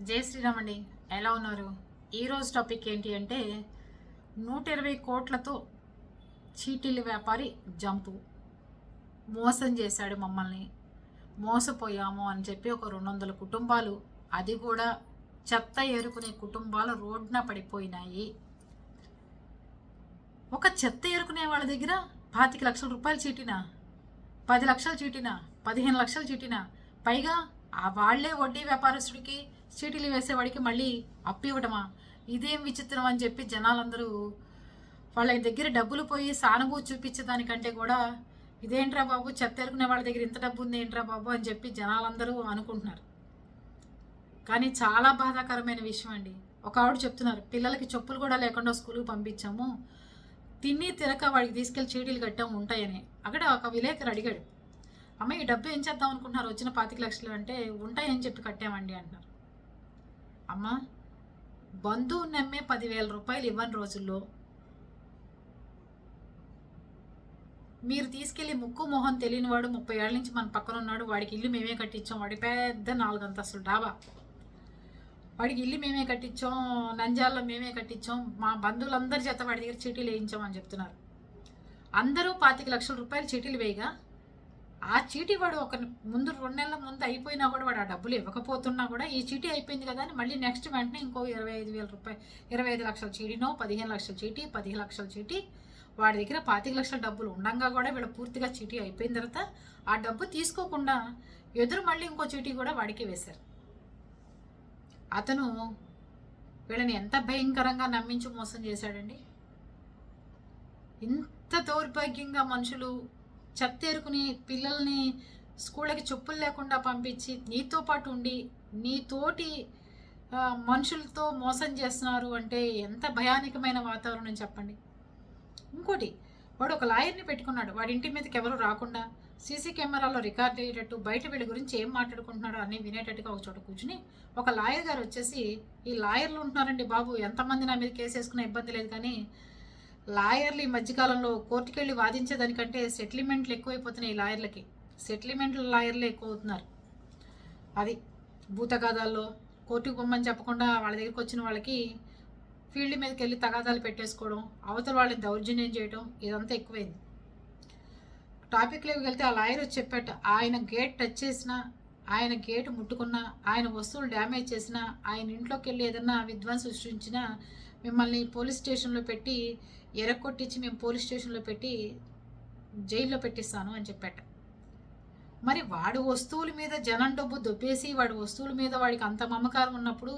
జై శ్రీరామ్ అండి ఎలా ఉన్నారు? ఈరోజు టాపిక్ ఏంటి అంటే నూట ఇరవై కోట్లతో చీటీలు వ్యాపారి జంపు. మోసం చేశాడు మమ్మల్ని. మోసపోయాము అని చెప్పి ఒక రెండు వందల కుటుంబాలు అది కూడా చెత్త ఏరుకునే కుటుంబాలు రోడ్న పడిపోయినాయి. ఒక చెత్త ఏరుకునే వాళ్ళ దగ్గర పాతిక లక్షల రూపాయలు చీటినా? పది లక్షలు చీటినా? పదిహేను లక్షలు చీటినా? పైగా ఆ వాళ్ళే వడ్డీ వ్యాపారస్తుడికి చీటీలు వేసేవాడికి మళ్ళీ అప్పు ఇవ్వటమా? ఇదేం విచిత్రం అని చెప్పి జనాలందరూ వాళ్ళ దగ్గర డబ్బులు పోయి సానుభూతి చూపించేదానికంటే కూడా ఇదేంట్రా బాబు చెత్త ఎరుకునే వాళ్ళ దగ్గర ఇంత డబ్బు ఉంది ఏంట్రా బాబు అని చెప్పి జనాలందరూ అనుకుంటున్నారు. కానీ చాలా బాధాకరమైన విషయం అండి. ఒక ఆవిడ చెప్తున్నారు పిల్లలకి చెప్పులు కూడా లేకుండా స్కూల్కి పంపించాము. తిని తినక వాడికి తీసుకెళ్ళి చీటీలు కట్టాం ఉంటాయని. అక్కడ ఒక విలేకరు అడిగాడు అమ్మ ఈ డబ్బు ఏం చేద్దాం అనుకుంటున్నారు? వచ్చిన పాతిక లక్షలు అంటే ఉంటాయని చెప్పి కట్టామండి అంటున్నారు. అమ్మ బంధువు నమ్మే పదివేల రూపాయలు ఇవ్వని రోజుల్లో మీరు తీసుకెళ్ళి ముక్కు మొహం తెలియని వాడు ముప్పై ఏళ్ళ నుంచి మన పక్కన ఉన్నాడు. వాడికి ఇల్లు మేమే కట్టించాం. వాడి పెద్ద నాలుగు అంతస్తులు డాబా. వాడికి ఇల్లు మేమే కట్టించాం. నంజాల్లో మేమే కట్టించాం. మా బంధువులందరి చేత వాడి దగ్గర చీటీలు వేయించామని చెప్తున్నారు. అందరూ పాతిక లక్షల రూపాయలు చీటీలు వేయగా ఆ చీటీ వాడు ఒక ముందు రెండు నెలల ముందు అయిపోయినా కూడా వాడు ఆ డబ్బులు ఇవ్వకపోతున్నా కూడా ఈ చీటీ అయిపోయింది కదా అని మళ్ళీ నెక్స్ట్ వెంటనే ఇంకో ఇరవై ఐదు వేల రూపాయలు ఇరవై ఐదు లక్షల చీటీనో పదిహేను లక్షల చీటీ పదిహేను లక్షల చీటీ వాడి దగ్గర పాతిక లక్షల డబ్బులు ఉండగా కూడా వీళ్ళ పూర్తిగా చీటీ అయిపోయిన తర్వాత ఆ డబ్బు తీసుకోకుండా ఎదురు మళ్ళీ ఇంకో చీటీ కూడా వాడికి వేశారు. అతను వీళ్ళని ఎంత భయంకరంగా నమ్మించి మోసం చేశాడండి. ఇంత దౌర్భాగ్యంగా మనుషులు చెత్తేరుకుని పిల్లల్ని స్కూళ్ళకి చెప్పులు లేకుండా పంపించి నీతో పాటు ఉండి నీతోటి మనుషులతో మోసం చేస్తున్నారు అంటే ఎంత భయానకమైన వాతావరణం చెప్పండి. ఇంకోటి వాడు ఒక లాయర్ని పెట్టుకున్నాడు. వాడి ఇంటి మీదకి ఎవరు రాకుండా సీసీ కెమెరాలో రికార్డ్ అయ్యేటట్టు బయట వీళ్ళ గురించి ఏం మాట్లాడుకుంటున్నాడో అన్నీ వినేటట్టుగా ఒక చోట కూర్చుని ఒక లాయర్ గారు వచ్చేసి ఈ లాయర్లు ఉంటున్నారండి బాబు ఎంతమంది నా మీద కేసు వేసుకునే ఇబ్బంది లేదు కానీ లాయర్లు ఈ మధ్యకాలంలో కోర్టుకి వెళ్ళి వాదించేదానికంటే సెటిల్మెంట్లు ఎక్కువైపోతున్నాయి ఈ లాయర్లకి. సెటిల్మెంట్ల లాయర్లే ఎక్కువ అవుతున్నారు అది భూతగాదాల్లో కోర్టుకు పొమ్మని చెప్పకుండా వాళ్ళ దగ్గరికి వచ్చిన వాళ్ళకి ఫీల్డ్ మీదకి వెళ్ళి తగాదాలు పెట్టేసుకోవడం అవతల వాళ్ళని దౌర్జన్యం చేయడం ఇదంతా ఎక్కువైంది. టాపిక్లోకి వెళ్తే ఆ లాయర్ వచ్చి చెప్పాట ఆయన గేట్ టచ్ చేసినా ఆయన గేటు ముట్టుకున్నా ఆయన వస్తువులు డ్యామేజ్ చేసినా ఆయన ఇంట్లోకి వెళ్ళి ఏదన్నా విధ్వంసం సృష్టించినా మిమ్మల్ని పోలీస్ స్టేషన్లో పెట్టి ఎరక్కొట్టించి మేము పోలీస్ స్టేషన్లో పెట్టి జైల్లో పెట్టిస్తాను అని చెప్పాట. మరి వాడి వస్తువుల మీద జనం డబ్బు దొబ్బేసి వాడి వస్తువుల మీద వాడికి అంత మమకారం ఉన్నప్పుడు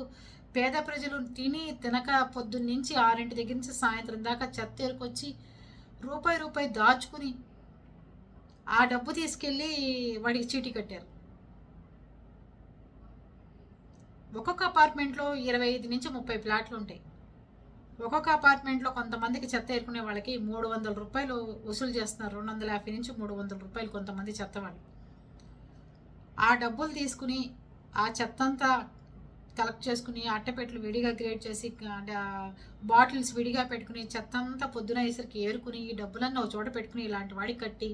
పేద ప్రజలు తిని తినక పొద్దున్నుంచి ఆరింటి దగ్గర నుంచి సాయంత్రం దాకా చెత్త ఎరుకొచ్చి రూపాయి రూపాయి దాచుకుని ఆ డబ్బు తీసుకెళ్ళి వాడికి చీటీ కట్టారు. ఒక్కొక్క అపార్ట్మెంట్లో ఇరవై ఐదు నుంచి ముప్పై ప్లాట్లు ఉంటాయి. ఒక్కొక్క అపార్ట్మెంట్లో కొంతమందికి చెత్త ఏరుకునే వాళ్ళకి మూడు వందల రూపాయలు వసూలు చేస్తున్నారు. రెండు వందల యాభై నుంచి మూడు వందల రూపాయలు కొంతమంది చెత్త వాళ్ళు. ఆ డబ్బులు తీసుకుని ఆ చెత్త అంతా కలెక్ట్ చేసుకుని అట్టపెట్లు విడిగా గ్రేడ్ చేసి బాటిల్స్ విడిగా పెట్టుకుని చెత్త అంతా పొద్దున వేసరికి ఏరుకుని ఈ డబ్బులన్నీ ఒక చోట పెట్టుకుని ఇలాంటి వాడికి కట్టి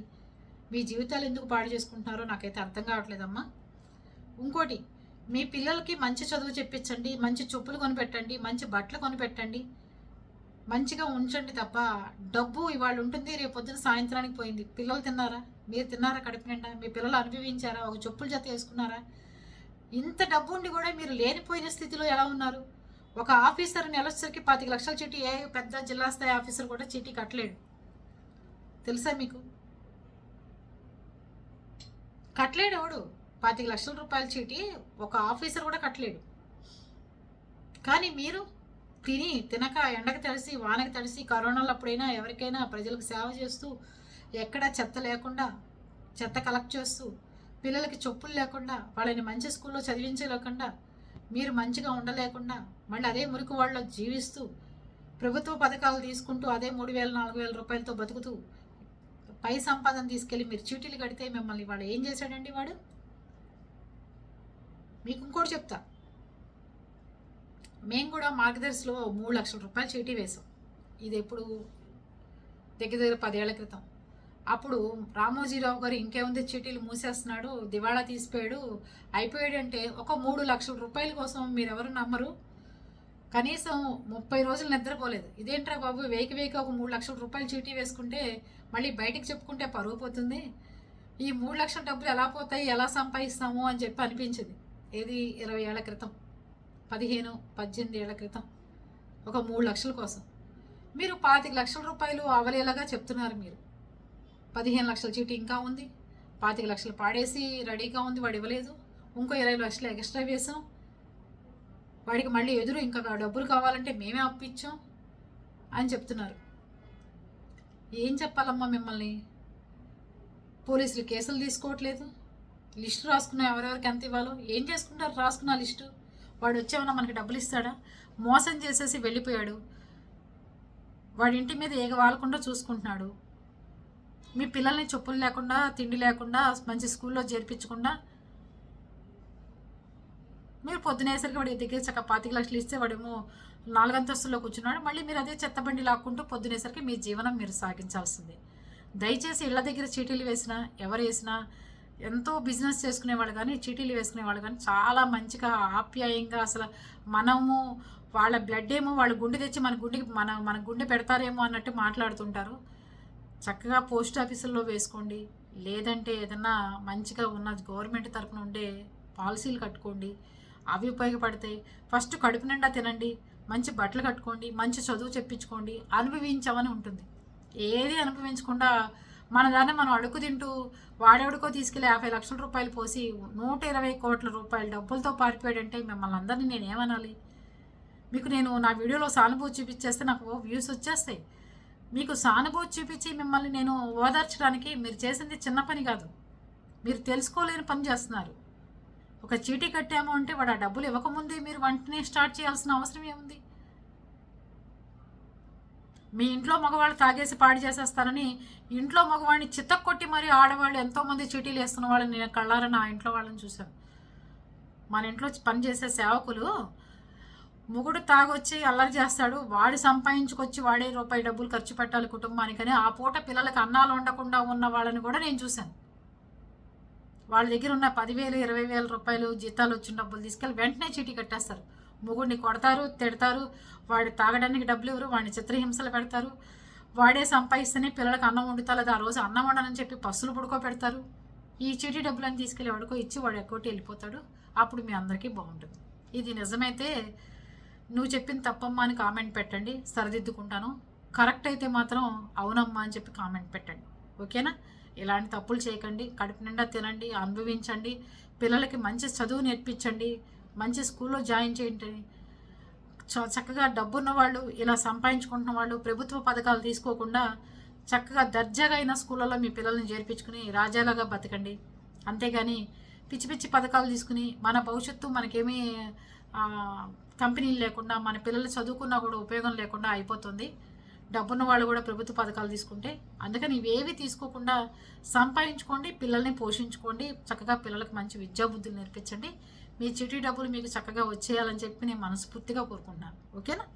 మీ జీవితాలు ఎందుకు పాడు చేసుకుంటున్నారో నాకైతే అర్థం కావట్లేదమ్మా. ఇంకోటి మీ పిల్లలకి మంచి చదువు చెప్పించండి మంచి చెప్పులు కొనిపెట్టండి మంచి బట్టలు కొనిపెట్టండి మంచిగా ఉంచండి తప్ప డబ్బు ఇవాళ ఉంటుంది రేపు పొద్దున సాయంత్రానికి పోయింది. పిల్లలు తిన్నారా? మీరు తిన్నారా కడుపు నిండా? మీ పిల్లలు అనుభవించారా? ఒక చెప్పులు జత వేసుకున్నారా? ఇంత డబ్బు ఉండి కూడా మీరు లేనిపోయిన స్థితిలో ఎలా ఉన్నారు? ఒక ఆఫీసర్ నెలసరికి పాతిక లక్షల చీటీ ఏ పెద్ద జిల్లా స్థాయి ఆఫీసర్ కూడా చీటీ కట్టలేడు. తెలుసా మీకు? కట్టలేడు ఎవడు? పాతిక లక్షల రూపాయల చీటీ ఒక ఆఫీసర్ కూడా కట్టలేడు. కానీ మీరు తిని తినక ఎండకు తడిసి వానకి తడిసి కరోనాలో అప్పుడైనా ఎవరికైనా ప్రజలకు సేవ చేస్తూ ఎక్కడ చెత్త లేకుండా చెత్త కలెక్ట్ చేస్తూ పిల్లలకి చెప్పులు లేకుండా వాళ్ళని మంచి స్కూల్లో చదివించలేకుండా మీరు మంచిగా ఉండలేకుండా మళ్ళీ అదే మురికి వాళ్ళలో జీవిస్తూ ప్రభుత్వ పథకాలు తీసుకుంటూ అదే మూడు వేల నాలుగు వేల రూపాయలతో బతుకుతూ పై సంపాదన తీసుకెళ్ళి మీరు చీటీలు కడితే మిమ్మల్ని వాడు ఏం చేశాడండి వాడు? మీకు ఇంకోటి చెప్తా. మేము కూడా మార్గదర్శిలో మూడు లక్షల రూపాయలు చీటీ వేసాం ఇది ఎప్పుడు? దగ్గర దగ్గర పదేళ్ళ క్రితం. అప్పుడు రామోజీరావు గారు ఇంకేముంది చీటీలు మూసేస్తున్నాడు దివాళా తీసిపోయాడు అయిపోయాడు అంటే ఒక మూడు లక్షల రూపాయల కోసం మీరెవరు నమ్మరు? కనీసం ముప్పై రోజులు నిద్రపోలేదు ఇదేంట్రా బాబు వేకి వేకి ఒక మూడు లక్షల రూపాయలు చీటీ వేసుకుంటే మళ్ళీ బయటికి చెప్పుకుంటే పరువు పోతుంది? ఈ మూడు లక్షల డబ్బులు ఎలా పోతాయి ఎలా సంపాదిస్తాము అని చెప్పి అనిపించింది. ఏది? ఇరవై ఏళ్ళ క్రితం. పదిహేను పద్దెనిమిది ఏళ్ళ క్రితం. ఒక మూడు లక్షల కోసం. మీరు పాతిక లక్షల రూపాయలు అవలేలాగా చెప్తున్నారు మీరు. పదిహేను లక్షల చీటీ ఇంకా ఉంది. పాతిక లక్షలు పాడేసి రెడీగా ఉంది వాడు ఇవ్వలేదు. ఇంకో ఇరవై లక్షలు ఎక్స్ట్రా వేసాం. వాడికి మళ్ళీ ఎదురు ఇంకా డబ్బులు కావాలంటే మేమే అప్పించాం అని చెప్తున్నారు. ఏం చెప్పాలమ్మా మిమ్మల్ని? పోలీసులు కేసులు తీసుకోవట్లేదు. లిస్టు రాసుకున్న ఎవరెవరికి ఎంత ఇవ్వాలో? ఏం చేసుకుంటారు? రాసుకున్న లిస్టు. వాడు వచ్చేమన్నా మనకి డబ్బులు ఇస్తాడా? మోసం చేసేసి వెళ్ళిపోయాడు. వాడి ఇంటి మీద ఏగ వాలకుండా చూసుకుంటున్నాడు. మీ పిల్లల్ని చెప్పులు లేకుండా తిండి లేకుండా మంచి స్కూల్లో చేర్పించకుండా మీరు పొద్దునేసరికి వాడి దగ్గర చక్క పాతిక లక్షలు ఇస్తే వాడేమో నాలుగంతస్తుల్లో కూర్చున్నాడు. మళ్ళీ మీరు అదే చెత్తబండి లాక్కుంటూ పొద్దునేసరికి మీ జీవనం మీరు సాగించాల్సిందే. దయచేసి ఇళ్ళ దగ్గర చీటీలు వేసినా ఎవరు వేసినా ఎంతో బిజినెస్ చేసుకునేవాళ్ళు కానీ చీటీలు వేసుకునేవాళ్ళు కానీ చాలా మంచిగా ఆప్యాయంగా అసలు మనము వాళ్ళ బ్లడ్ ఏమో వాళ్ళ గుండె తెచ్చి మన గుండెకి మన మన గుండె పెడతారేమో అన్నట్టు మాట్లాడుతుంటారు. చక్కగా పోస్ట్ ఆఫీసుల్లో వేసుకోండి. లేదంటే ఏదన్నా మంచిగా ఉన్న గవర్నమెంట్ తరపున ఉండే పాలసీలు కట్టుకోండి. అవి ఉపయోగపడతాయి ఫస్ట్ కడుపు నిండా తినండి. మంచి బట్టలు కట్టుకోండి. మంచి చదువు చెప్పించుకోండి. అనుభవించమని ఉంటుంది. ఏది అనుభవించకుండా మన దాన్ని మనం అడుగు తింటూ వాడెవడికో తీసుకెళ్ళి యాభై లక్షల రూపాయలు పోసి నూట ఇరవై కోట్ల రూపాయల డబ్బులతో పారిపోయాడంటే మిమ్మల్ని అందరినీ నేను ఏమనాలి? మీకు నేను నా వీడియోలో సానుభూతి చూపించేస్తే నాకు వ్యూస్ వచ్చేస్తాయి. మీకు సానుభూతి చూపించి మిమ్మల్ని నేను ఓదార్చడానికి మీరు చేసింది చిన్న పని కాదు. మీరు తెలుసుకోలేని పని చేస్తున్నారు. ఒక చీటీ కట్టాము అంటే వాడు ఆ డబ్బులు ఇవ్వకముందే మీరు వెంటనే స్టార్ట్ చేయాల్సిన అవసరం ఏముంది? మీ ఇంట్లో మగవాళ్ళు తాగేసి పాడు చేసేస్తారని ఇంట్లో మగవాడిని చిత్తక్కొట్టి మరి ఆడవాళ్ళు ఎంతోమంది చీటీలు వేస్తున్న వాళ్ళని నేను కళ్ళారా నా ఇంట్లో వాళ్ళని చూశాను. మన ఇంట్లో పనిచేసే సేవకులు మొగుడు తాగొచ్చి అల్లరి చేస్తాడు వాడు సంపాదించుకొచ్చి వాడే రూపాయి డబ్బులు ఖర్చు పెట్టాలి కుటుంబానికని ఆ పూట పిల్లలకి అన్నాలు ఉండకుండా ఉన్న వాళ్ళని కూడా నేను చూశాను. వాళ్ళ దగ్గర ఉన్న పదివేలు ఇరవై వేల రూపాయలు జీతాలు వచ్చిన డబ్బులు తీసుకెళ్ళి వెంటనే చీటీ కట్టేస్తారు. మొగుడిని కొడతారు తిడతారు. వాడు తాగడానికి డబ్బులు ఇవ్వరు వాడిని చిత్రహింసలు పెడతారు. వాడే సంపాదిస్తేనే పిల్లలకు అన్నం వండుతా ఆ రోజు అన్నం వండనని చెప్పి పస్సులు పుడుకో పెడతారు ఈ చీటీ డబ్బులని తీసుకెళ్ళి వాడుకో ఇచ్చి వాడు ఎక్కువటి వెళ్ళిపోతాడు. అప్పుడు మీ అందరికీ బాగుంటుంది. ఇది నిజమైతే నువ్వు చెప్పిన తప్పమ్మా అని కామెంట్ పెట్టండి. సరిదిద్దుకుంటాను. కరెక్ట్ అయితే మాత్రం అవునమ్మా అని చెప్పి కామెంట్ పెట్టండి. ఓకేనా? ఇలాంటి తప్పులు చేయకండి కడుపు నిండా తినండి అనుభవించండి పిల్లలకి మంచి చదువు నేర్పించండి మంచి స్కూల్లో జాయిన్ చేయండి. చక్కగా డబ్బున్న వాళ్ళు ఇలా సంపాదించుకుంటున్న వాళ్ళు ప్రభుత్వ పథకాలు తీసుకోకుండా చక్కగా దర్జాగా అయిన స్కూళ్ళలో మీ పిల్లల్ని చేర్పించుకుని రాజాలాగా బతకండి. అంతేగాని పిచ్చి పిచ్చి పథకాలు తీసుకుని మన భవిష్యత్తు మనకేమీ కంపెనీలు లేకుండా మన పిల్లలు చదువుకున్నా కూడా ఉపయోగం లేకుండా అయిపోతుంది. డబ్బున్న వాళ్ళు కూడా ప్రభుత్వ పథకాలు తీసుకుంటే అందుకని ఇవేవి తీసుకోకుండా సంపాదించుకోండి పిల్లల్ని పోషించుకోండి చక్కగా పిల్లలకు మంచి విద్యా బుద్ధులు నేర్పించండి. మీ చిటి డబ్బులు మీకు చక్కగా వచ్చేయాలని చెప్పి నేను మనస్ఫూర్తిగా కోరుకుంటున్నాను. ఓకేనా?